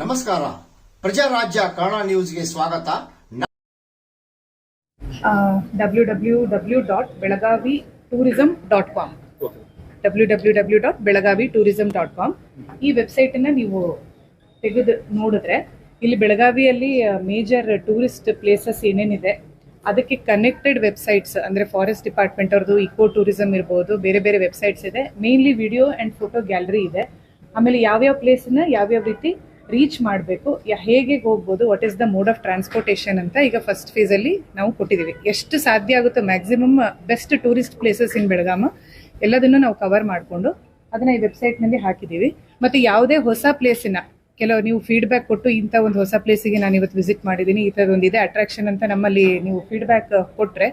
ನಮಸ್ಕಾರ. ಪ್ರಜಾರಾಜ್ಯ ಕನ್ನಡ ನ್ಯೂಸ್ಗೆ ಸ್ವಾಗತ. W W W dot Belagavi tourism dot com W W W dot Belagavi tourism dot com ಈ ವೆಬ್ಸೈಟನ್ನು ನೀವು ತೆಗೆದು ನೋಡಿದ್ರೆ, ಇಲ್ಲಿ ಬೆಳಗಾವಿಯಲ್ಲಿ ಮೇಜರ್ ಟೂರಿಸ್ಟ್ ಪ್ಲೇಸಸ್ ಏನೇನಿದೆ ಅದಕ್ಕೆ ಕನೆಕ್ಟೆಡ್ ವೆಬ್ಸೈಟ್ಸ್ ಅಂದರೆ ಫಾರೆಸ್ಟ್ ಡಿಪಾರ್ಟ್ಮೆಂಟ್ ಅವ್ರದ್ದು ಇಕೋ ಟೂರಿಸಮ್ ಇರ್ಬೋದು, ಬೇರೆ ಬೇರೆ ವೆಬ್ಸೈಟ್ಸ್ ಇದೆ. Mainly video and photo gallery ಇದೆ. ಆಮೇಲೆ ಯಾವ್ಯಾವ ಪ್ಲೇಸನ್ನ ಯಾವ್ಯಾವ ರೀತಿ ರೀಚ್ ಮಾಡಬೇಕು ಹೇಗೆ ಹೋಗ್ಬೋದು what is the mode of transportation ಅಂತ ಈಗ ಫಸ್ಟ್ ಫೇಸಲ್ಲಿ ನಾವು ಕೊಟ್ಟಿದ್ದೀವಿ. ಎಷ್ಟು ಸಾಧ್ಯ ಆಗುತ್ತೋ maximum best tourist places in Belgaum, ಎಲ್ಲದನ್ನು ನಾವು ಕವರ್ ಮಾಡಿಕೊಂಡು ಅದನ್ನ ಈ ವೆಬ್ಸೈಟ್ನಲ್ಲಿ ಹಾಕಿದ್ದೀವಿ. ಮತ್ತು ಯಾವುದೇ ಹೊಸ ಪ್ಲೇಸಿನ ಕೆಲವು ನೀವು ಫೀಡ್ಬ್ಯಾಕ್ ಕೊಟ್ಟು ಇಂಥ ಒಂದು ಹೊಸ ಪ್ಲೇಸಿಗೆ ನಾನು ಇವತ್ತು ವಿಸಿಟ್ ಮಾಡಿದ್ದೀನಿ, ಈ ಥರದೊಂದು ಇದೆ ಅಟ್ರಾಕ್ಷನ್ ಅಂತ ನಮ್ಮಲ್ಲಿ ನೀವು ಫೀಡ್ಬ್ಯಾಕ್ ಕೊಟ್ಟರೆ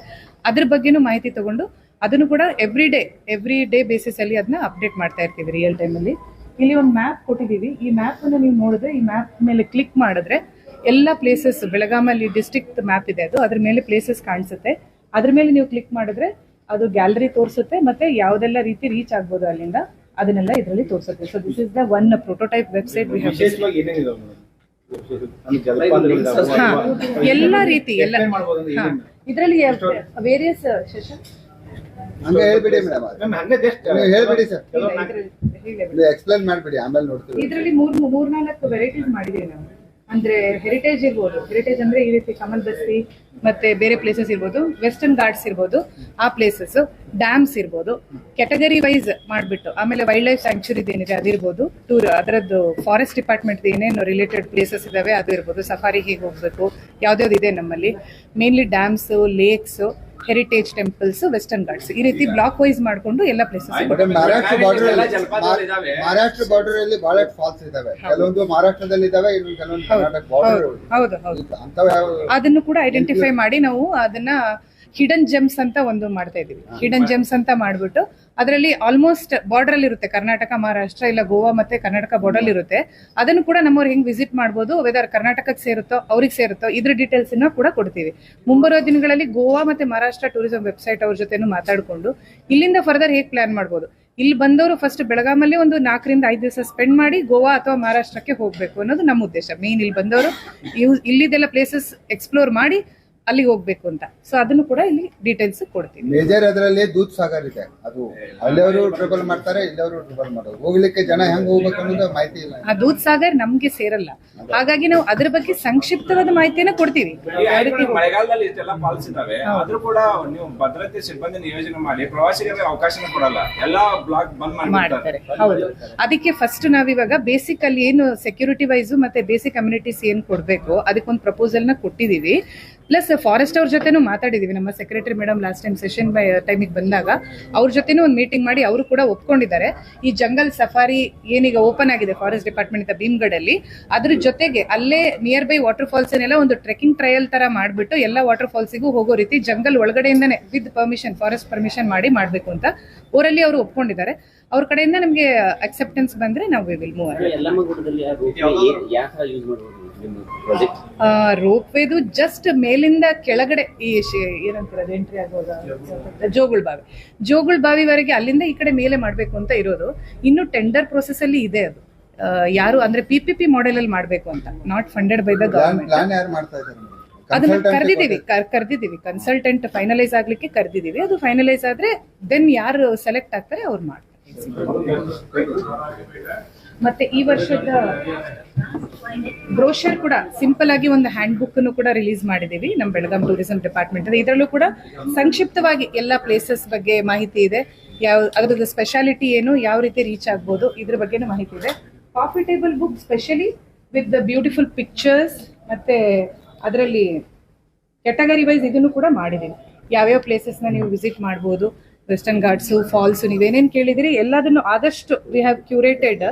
ಅದ್ರ ಬಗ್ಗೆನೂ ಮಾಹಿತಿ ತಗೊಂಡು ಅದನ್ನು ಕೂಡ ಎವ್ರಿ ಡೇ ಎವ್ರಿ ಡೇ ಬೇಸಿಸಲ್ಲಿ ಅದನ್ನ ಅಪ್ಡೇಟ್ ಮಾಡ್ತಾ ಇರ್ತೀವಿ ರಿಯಲ್ ಟೈಮಲ್ಲಿ ಇಲ್ಲಿ ಒಂದು ಮ್ಯಾಪ್ ಕೊಟ್ಟಿದ್ದೀವಿ. ಈ ಮ್ಯಾಪ್ ಅನ್ನು ನೀವು ನೋಡಿದ್ರೆ ಈ ಮ್ಯಾಪ್ ಮೇಲೆ ಕ್ಲಿಕ್ ಮಾಡಿದ್ರೆ ಎಲ್ಲ ಪ್ಲೇಸಸ್ ಬೆಳಗಾಮಲ್ಲಿ ಡಿಸ್ಟ್ರಿಕ್ಟ್ ಮ್ಯಾಪ್ ಇದೆ ಅದು, ಅದ್ರ ಮೇಲೆ ಪ್ಲೇಸಸ್ ಕಾಣಿಸುತ್ತೆ. ಅದ್ರ ಮೇಲೆ ನೀವು ಕ್ಲಿಕ್ ಮಾಡಿದ್ರೆ ಅದು ಗ್ಯಾಲರಿ ತೋರಿಸುತ್ತೆ, ಮತ್ತೆ ಯಾವುದೆಲ್ಲ ರೀತಿ ರೀಚ್ ಆಗ್ಬೋದು ಅಲ್ಲಿಂದ. ಅದನ್ನೆಲ್ಲ ಇದರಲ್ಲಿ ತೋರಿಸುತ್ತೆ. So this is the one prototype website we have ಎಲ್ಲ ರೀತಿ ಎಲ್ಲ? ಇದರಲ್ಲಿ ವೇರಿಯಸ್ ಸೆಷನ್ ಹಂಗೆ ಹೇಳ್ಬಿಡಿ ಮೇಡಮ್ ಮ್ಯಾಮ್, ಹಂಗೆ just, ನೀವು ಹೇಳ್ಬಿಡಿ ಸರ್. ಕೆಲವು ನಾಲ್ಕು- ನೀವು ಎಕ್ಸ್ಪ್ಲೈನ್ ಮಾಡ್ಬಿಡಿ ಆಮೇಲೆ ನೋಡ್ತೀವಿ. ಇದರಲ್ಲಿ ಮೂರ್ ಮೂರ್ನಾಲ್ಕು ವೆರೈಟೀಸ್ ಮಾಡಿದೀವಿ ನಾವು. ಅಂದ್ರೆ ಹೆರಿಟೇಜ್ ಇರ್ಬೋದು. ಹೆರಿಟೇಜ್ ಅಂದ್ರೆ ಈ ರೀತಿ ಕಮಲ್ ಬಸ್ತಿ ಮತ್ತೆ ಬೇರೆ ಪ್ಲೇಸಸ್ ಇರ್ಬೋದು. ವೆಸ್ಟರ್ನ್ ಗಾರ್ಡ್ಸ್ ಇರ್ಬೋದು. ಆ ಪ್ಲೇಸಸ್ ಡ್ಯಾಮ್ಸ್ ಇರ್ಬೋದು. ಕ್ಯಾಟಗರಿ ವೈಸ್ ಮಾಡ್ಬಿಟ್ಟು, ಆಮೇಲೆ ವೈಲ್ಡ್ ಲೈಫ್ ಸ್ಯಾಂಕ್ಚುರಿ ಏನಿದೆ ಅದಿರ್ಬೋದು. ಟೂರ್ ಅದರದ್ದು ಫಾರೆಸ್ಟ್ ಡಿಪಾರ್ಟ್ಮೆಂಟ್ ಏನೇನು ರಿಲೇಟೆಡ್ ಪ್ಲೇಸಸ್ ಇದಾವೆ, ಅದು ಇರ್ಬೋದು. ಸಫಾರಿ ಹೇಗೆ ಹೋಗ್ಬೇಕು. ಯಾವ್ದ್ಯಾವ್ದು ಇದೆ ನಮ್ಮಲ್ಲಿ. Mainly dams lakes heritage temples western ghats ಈ ರೀತಿ ಬ್ಲಾಕ್ ವೈಸ್ ಮಾಡ್ಕೊಂಡು ಎಲ್ಲ ಪ್ಲೇಸಸ್ ಮತ್ತೆ ಮಹಾರಾಷ್ಟ್ರ ಬಾರ್ಡರ್. ಮಹಾರಾಷ್ಟ್ರ ಬಾರ್ಡರ್ ಅಲ್ಲಿ ಬಹಳ ಫಾಲ್ಸ್ ಇದಾವೆ ಕೆಲವೊಂದು ಮಹಾರಾಷ್ಟ್ರದಲ್ಲಿ ಇದಾವೆ ಕೆಲವೊಂದು ಕರ್ನಾಟಕ ಬಾರ್ಡರ್ ಹೌದು ಹೌದು ಅಂತವ್ ಯಾವ ಅದನ್ನು ಕೂಡ ಐಡೆಂಟಿಫೈ ಮಾಡಿ ನಾವು ಅದನ್ನ ಹಿಡನ್ ಜೆಮ್ಸ್ ಅಂತ ಒಂದು ಮಾಡ್ತಾ ಇದೀವಿ ಹಿಡನ್ ಜೆಮ್ಸ್ ಅಂತ ಮಾಡ್ಬಿಟ್ಟು ಅದರಲ್ಲಿ ಆಲ್ಮೋಸ್ಟ್ ಬಾರ್ಡರ್ ಅಲ್ಲಿ ಇರುತ್ತೆ ಕರ್ನಾಟಕ ಮಹಾರಾಷ್ಟ್ರ ಇಲ್ಲ ಗೋವಾ ಮತ್ತೆ ಕರ್ನಾಟಕ ಬಾರ್ಡರ್ ಇರುತ್ತೆ ಅದನ್ನು ಕೂಡ ನಮ್ಮವ್ರು ಹೆಂಗ್ ವಿಸಿಟ್ ಮಾಡ್ಬೋದು ವೆದರ್ ಕರ್ನಾಟಕಕ್ಕೆ ಸೇರುತ್ತೋ ಅವ್ರಿಗೆ ಸೇರುತ್ತೋ ಇದ್ರ ಡೀಟೇಲ್ಸ್ ಕೂಡ ಕೊಡ್ತೀವಿ. ಮುಂಬರುವ ದಿನಗಳಲ್ಲಿ ಗೋವಾ ಮತ್ತೆ ಮಹಾರಾಷ್ಟ್ರ ಟೂರಿಸಂ ವೆಬ್ಸೈಟ್ ಅವ್ರ ಜೊತೆನೂ ಮಾತಾಡ್ಕೊಂಡು ಇಲ್ಲಿಂದ ಫರ್ದರ್ ಹೇಗೆ ಪ್ಲಾನ್ ಮಾಡ್ಬೋದು? ಇಲ್ಲಿ ಬಂದವರು ಫಸ್ಟ್ ಬೆಳಗಾಮಲ್ಲಿ ಒಂದು ನಾಲ್ಕರಿಂದ ಐದು ದಿವಸ ಸ್ಪೆಂಡ್ ಮಾಡಿ ಗೋವಾ ಅಥವಾ ಮಹಾರಾಷ್ಟ್ರಕ್ಕೆ ಹೋಗ್ಬೇಕು ಅನ್ನೋದು ನಮ್ಮ ಉದ್ದೇಶ. ಮೇನ್ ಇಲ್ಲಿ ಬಂದವರು ಇಲ್ಲಿದೆಲ್ಲ ಪ್ಲೇಸಸ್ ಎಕ್ಸ್ಪ್ಲೋರ್ ಮಾಡಿ ಅಲ್ಲಿಗೆ ಹೋಗ್ಬೇಕು ಅಂತ. ಸೊ ಅದನ್ನು ಕೂಡ ಇಲ್ಲಿ ಡೀಟೇಲ್ಸ್ ಕೊಡ್ತೀವಿ ಮೇಜರ್ ಅದರಲ್ಲಿ ದೂತ್ ಸಾಗರ್ ಇದೆ. ಅದು ಅಲ್ಲಿಯವರು ಟ್ರಿಪಲ್ ಮಾಡ್ತಾರೆ ಇಲ್ಲಿಯವರು ಟ್ರಿಪಲ್ ಮಾಡೋದು. ಹೋಗ್ಲಿಕ್ಕೆ ಜನ ಹೆಂಗ್ ಹೋಗ್ಬೇಕು ಅನ್ನೋದು ಮಾಹಿತಿ ಇಲ್ಲ. ಆ ದೂತ್ ಸಾಗರ್ ನಮ್ಗೆ ಸೇರಲ್ಲ. ಹಾಗಾಗಿ ನಾವು ಅದ್ರ ಬಗ್ಗೆ ಸಂಕ್ಷಿಪ್ತವಾದ ಮಾಹಿತಿಯನ್ನ ಕೊಡ್ತೀವಿ. ಮಳೆಗಾಲದಲ್ಲಿ ಇಷ್ಟೆಲ್ಲ ಫಾಲ್ಸ್ ಇದಾವೆ ಆದ್ರೂ ಕೂಡ ನೀವು ಭದ್ರತೆ ಸಿಬ್ಬಂದಿ ನಿಯೋಜನೆ ಮಾಡಿ ಪ್ರವಾಸಿಗರಿಗೆ ಅವಕಾಶನ ಕೊಡಲ್ಲ. ಎಲ್ಲಾ ಬ್ಲಾಕ್ ಬಂದ್ ಮಾಡ್ತಾರೆ ಮಾಡ್ತಾರೆ. ಹೌದು. ಅದಕ್ಕೆ ಫಸ್ಟ್ ನಾವಿವಾಗ ಬೇಸಿಕ್ ಅಲ್ಲಿ ಏನು ಸೆಕ್ಯೂರಿಟಿ ವೈಸ್ ಮತ್ತೆ ಬೇಸಿಕ್ ಕಮ್ಯುನಿಟೀಸ್ ಏನ್ ಕೊಡ್ಬೇಕು ಅದಕ್ಕೊಂದು ಪ್ರಪೋಸಲ್ನ ಕೊಟ್ಟಿದೀವಿ. ಪ್ಲಸ್ ಫಾರೆಸ್ಟ್ ಅವ್ರ ಜೊತೆನೂ ಮಾತಾಡಿದೀವಿ. ನಮ್ಮ secretary madam last time session by ಟೈಮಿಗೆ ಬಂದಾಗ ಅವ್ರ ಜೊತೆನೂ ಒಂದು ಮೀಟಿಂಗ್ ಮಾಡಿ ಅವರು ಕೂಡ ಒಪ್ಕೊಂಡಿದ್ದಾರೆ. ಈ ಜಂಗಲ್ ಸಫಾರಿ ಏನೀಗ ಓಪನ್ ಆಗಿದೆ ಫಾರೆಸ್ಟ್ ಡಿಪಾರ್ಟ್ಮೆಂಟ್ ಇಂದ ಭೀಮ್ಗಢಲ್ಲಿ ಅದ್ರ ಜೊತೆಗೆ ಅಲ್ಲೇ ನಿಯರ್ ಬೈ ವಾಟರ್ ಫಾಲ್ಸ್ ಏನೆಲ್ಲ ಒಂದು ಟ್ರೆಕಿಂಗ್ ಟ್ರಯಲ್ ತರ ಮಾಡ್ಬಿಟ್ಟು ಎಲ್ಲ ವಾಟರ್ ಫಾಲ್ಸಿಗೂ ಹೋಗೋ ರೀತಿ ಜಂಗಲ್ ಒಳಗಡೆಯಿಂದನೇ ವಿತ್ ಪರ್ಮಿಷನ್ ಫಾರೆಸ್ಟ್ ಪರ್ಮಿಷನ್ ಮಾಡಿ ಮಾಡಬೇಕು ಅಂತ ಊರಲ್ಲಿ ಅವರು ಒಪ್ಕೊಂಡಿದ್ದಾರೆ. ಅವ್ರ ಕಡೆಯಿಂದ ನಮಗೆ ಅಕ್ಸೆಪ್ಟೆನ್ಸ್ ಬಂದ್ರೆ ನಾವು ವಿಲ್ ಮೂವ್ ರೋಪ್ ವೇದು ಜಸ್ಟ್ ಮೇಲಿಂದ ಕೆಳಗಡೆ ಈ ಏನಂತಾರೆ ಎಂಟ್ರಿ ಆಗುವಾಗ ಜೋಗುಳ್ ಬಾವಿ. ಜೋಗುಳ್ ಬಾವಿವರೆಗೆ ಅಲ್ಲಿಂದ ಈ ಕಡೆ ಮೇಲೆ ಮಾಡಬೇಕು ಅಂತ ಇರೋದು. ಇನ್ನು ಟೆಂಡರ್ ಪ್ರೊಸೆಸ್ ಅಲ್ಲಿ ಇದೆ ಅದು. ಯಾರು ಅಂದ್ರೆ ಪಿ ಪಿ ಪಿ ಮಾಡೆಲ್ ಅಲ್ಲಿ ಮಾಡಬೇಕು ಅಂತ. Not funded by the government plan ಯಾರು ಮಾಡ್ತಾ ಇದ್ದಾರೆ? ಅದನ್ನ ಕರೆದಿದ್ದೀವಿ. ಕರೆದಿದ್ದೀವಿ. ಕನ್ಸಲ್ಟೆಂಟ್ ಫೈನಲೈಸ್ ಆಗ್ಲಿಕ್ಕೆ ಕರೆದಿದ್ದೀವಿ. ಅದು ಫೈನಲೈಸ್ ಆದ್ರೆ ದೆನ್ ಯಾರು ಸೆಲೆಕ್ಟ್ ಆಗ್ತಾರೆ ಅವ್ರು ಮಾಡ್ತಾರೆ. ಮತ್ತೆ ಈ ವರ್ಷದ ಬ್ರೋಷರ್ ಕೂಡ ಸಿಂಪಲ್ ಆಗಿ ಒಂದು ಹ್ಯಾಂಡ್ ಬುಕ್ ಅನ್ನು ಕೂಡ ರಿಲೀಸ್ ಮಾಡಿದೀವಿ ನಮ್ಮ ಬೆಳಗಾಂ ಟೂರಿಸಂ ಡಿಪಾರ್ಟ್ಮೆಂಟ್ ಇದರಲ್ಲೂ ಕೂಡ ಸಂಕ್ಷಿಪ್ತವಾಗಿ ಎಲ್ಲ ಪ್ಲೇಸಸ್ ಬಗ್ಗೆ ಮಾಹಿತಿ ಇದೆ. ಯಾವ, ಅದರದ್ದು ಸ್ಪೆಷಾಲಿಟಿ ಏನು, ಯಾವ ರೀತಿ ರೀಚ್ ಆಗ್ಬೋದು, ಇದ್ರ ಬಗ್ಗೆನೂ ಮಾಹಿತಿ ಇದೆ. Coffee table book specially with the beautiful pictures ಮತ್ತೆ ಅದರಲ್ಲಿ ಕೆಟಗರಿ ವೈಸ್ ಇದನ್ನು ಕೂಡ ಮಾಡಿದ್ದೀವಿ. ಯಾವ್ಯಾವ ಪ್ಲೇಸಸ್ನ ನೀವು ವಿಸಿಟ್ ಮಾಡ್ಬೋದು ವೆಸ್ಟರ್ನ್ ಘಾಟ್ಸು ಫಾಲ್ಸು ನೀವೇನೇನು ಕೇಳಿದಿರಿ ಎಲ್ಲದನ್ನು ಆದಷ್ಟು ವಿ ಹ್ಯಾವ್ ಕ್ಯೂರೇಟೆಡ್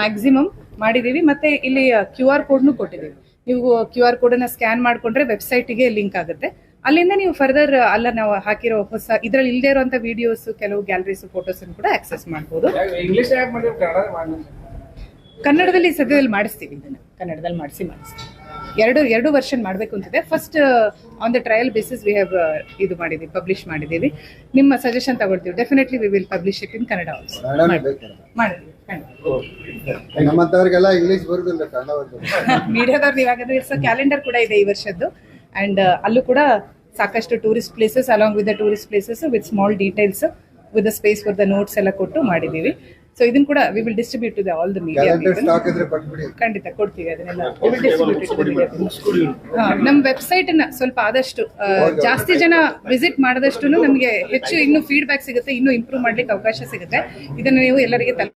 ಮ್ಯಾಕ್ಸಿಮಮ್ ಮಾಡಿದ್ದೀವಿ ಮತ್ತೆ ಇಲ್ಲಿ ಕ್ಯೂ ಆರ್ ಕೋಡ್ನು ಕೊಟ್ಟಿದ್ದೀವಿ ನೀವು ಕ್ಯೂ ಆರ್ ಕೋಡನ್ನು ಸ್ಕ್ಯಾನ್ ಮಾಡಿಕೊಂಡ್ರೆ ವೆಬ್ಸೈಟಿಗೆ ಲಿಂಕ್ ಆಗುತ್ತೆ. ಅಲ್ಲಿಂದ ನೀವು ಫರ್ದರ್ ಅಲ್ಲ ನಾವು ಹಾಕಿರೋ ಹೊಸ ಇದರಲ್ಲಿ ಇಲ್ಲದೆ ಇರುವಂಥ ವಿಡಿಯೋಸ್ ಕೆಲವು ಗ್ಯಾಲರೀಸ್ ಫೋಟೋಸ್ ಕೂಡ ಆಕ್ಸೆಸ್ ಮಾಡ್ಬೋದು. ಕನ್ನಡದಲ್ಲಿ ಸದ್ಯದಲ್ಲಿ ಮಾಡಿಸ್ತೀವಿ ಇದನ್ನು. ಕನ್ನಡದಲ್ಲಿ ಮಾಡಿಸಿ ಮಾಡಿಸ್ತೀವಿ. ಎರಡು ಎರಡು ವರ್ಷನ್ ಮಾಡಬೇಕು ಅಂತಿದೆ. First on the trial basis we have ಇದು ಮಾಡಿದ್ದೀವಿ ಪಬ್ಲಿಷ್ ಮಾಡಿದ್ದೀವಿ. ನಿಮ್ಮ ಸಜೆಷನ್ ತಗೊಳ್ತೀವಿ. Definitely we will publish it in Kannada also ಮಾಡಿದ್ದೀವಿ ನಮ್ಮಂತವ್ರಿಗೆಲ್ಲ ಇಂಗ್ಲಿಷ್ ಬರುದಿಲ್ಲ ಕನ್ನಡ ಸೊ ಕ್ಯಾಲೆಂಡರ್ ಕೂಡ ಇದೆ ಈ ವರ್ಷದ್ದು. ಅಂಡ್ ಅಲ್ಲೂ ಕೂಡ ಸಾಕಷ್ಟು tourist places along with the tourist places with small details with the space for the notes ಎಲ್ಲ ಕೊಟ್ಟು ಮಾಡಿದ್ದೀವಿ. ಸೊ ಇದನ್ನ ಕೂಡ we will distribute to the all the media ಖಂಡಿತ ಕೊಡ್ತೀವಿ ಅದನ್ನೆಲ್ಲ. ನಮ್ಮ ವೆಬ್ಸೈಟ್ನ ಸ್ವಲ್ಪ ಆದಷ್ಟು ಆ, ಜಾಸ್ತಿ ಜನ ವಿಸಿಟ್ ಮಾಡದಷ್ಟು ನಮಗೆ ಹೆಚ್ಚು ಇನ್ನು ಫೀಡ್ಬ್ಯಾಕ್ ಸಿಗುತ್ತೆ ಇನ್ನು ಇಂಪ್ರೂವ್ ಮಾಡ್ಲಿಕ್ಕೆ ಅವಕಾಶ ಸಿಗುತ್ತೆ. ಇದನ್ನ ನೀವು ಎಲ್ಲರಿಗೆ ತಲುಪ